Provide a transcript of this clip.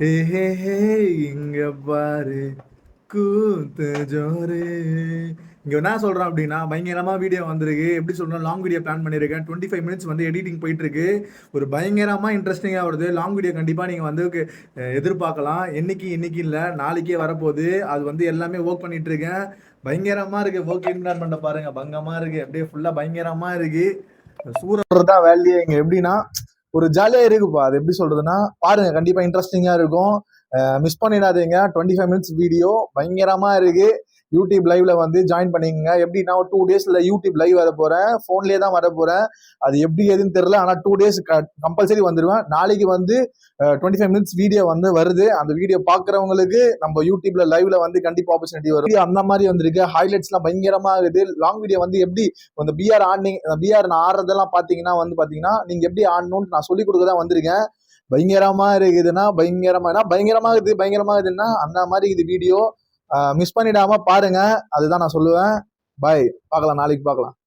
இங்க பாரு. கூத்து ஜோரு. இங்க என்ன சொல்றேன் அப்படின்னா பயங்கரமா வீடியோ வந்திருக்கு. எப்படி சொல்றேன் லாங் வீடியோ பிளான் பண்ணியிருக்கேன். டுவெண்ட்டி ஃபைவ் மினிட்ஸ் வந்து எடிட்டிங் போயிட்டு இருக்கு ஒரு பயங்கரமா இன்ட்ரெஸ்டிங்கா வருது. லாங் வீடியோ கண்டிப்பா நீங்க வந்து எதிர்பார்க்கலாம். என்னைக்கு இன்னைக்கு இல்லை நாளைக்கே வரப்போகுது. அது வந்து எல்லாமே ஒர்க் பண்ணிட்டு இருக்கேன் பயங்கரமா இருக்கு. ஒர்க் என்விரான்மெண்ட்டை பாருங்க. பங்கமா இருக்கு. அப்படியே ஃபுல்லா பயங்கரமா இருக்கு. சூரர் தான் வேலையே இங்க எப்படின்னா ஒரு ஜாலியா இருக்குப்பா. அது எப்படி சொல்றதுன்னா பாருங்க கண்டிப்பா இன்ட்ரெஸ்டிங்கா இருக்கும். மிஸ் பண்ணிடாதீங்க. டுவெண்ட்டி ஃபைவ் மினிட்ஸ் வீடியோ பயங்கரமா இருக்கு. யூடியூப் லைவ்ல வந்து ஜாயின் பண்ணிக்கங்க. எப்படின்னா ஒரு டூ டேஸ்ல யூடியூப் லைவ் வர போறேன். ஃபோன்லயே தான் வர போறேன். அது எப்படி எதுன்னு தெரியல. ஆனா டூ டேஸ் கம்பல்சரி வந்துருவேன். நாளைக்கு வந்து டுவெண்ட்டி ஃபைவ் மினிட்ஸ் வீடியோ வந்து வருது. அந்த வீடியோ பாக்குறவங்களுக்கு நம்ம யூடியூப்ல லைவ்ல வந்து கண்டிப்பா ஆப்பர்ச்சுனிட்டி வரும். அந்த மாதிரி வந்திருக்கு. ஹைலைட்ஸ்லாம் பயங்கரமா இருக்குது. லாங் வீடியோ வந்து எப்படி அந்த பிஆர் ஆடினீங்க பிஆர் நான் ஆடுறதெல்லாம் பாத்தீங்கன்னா வந்து பாத்தீங்கன்னா நீங்க எப்படி ஆடணும்னு நான் சொல்லி கொடுக்க தான் வந்திருக்கேன். பயங்கரமா இருக்குதுன்னா பயங்கரமா பயங்கரமா இருக்குது. பயங்கரமா இருக்குதுன்னா அந்த மாதிரி இது வீடியோ மிஸ் பண்ணிடாம பாருங்க. அதுதான் நான் சொல்லுவேன். பாய் பார்க்கலாம் நாளைக்கு பார்க்கலாம்.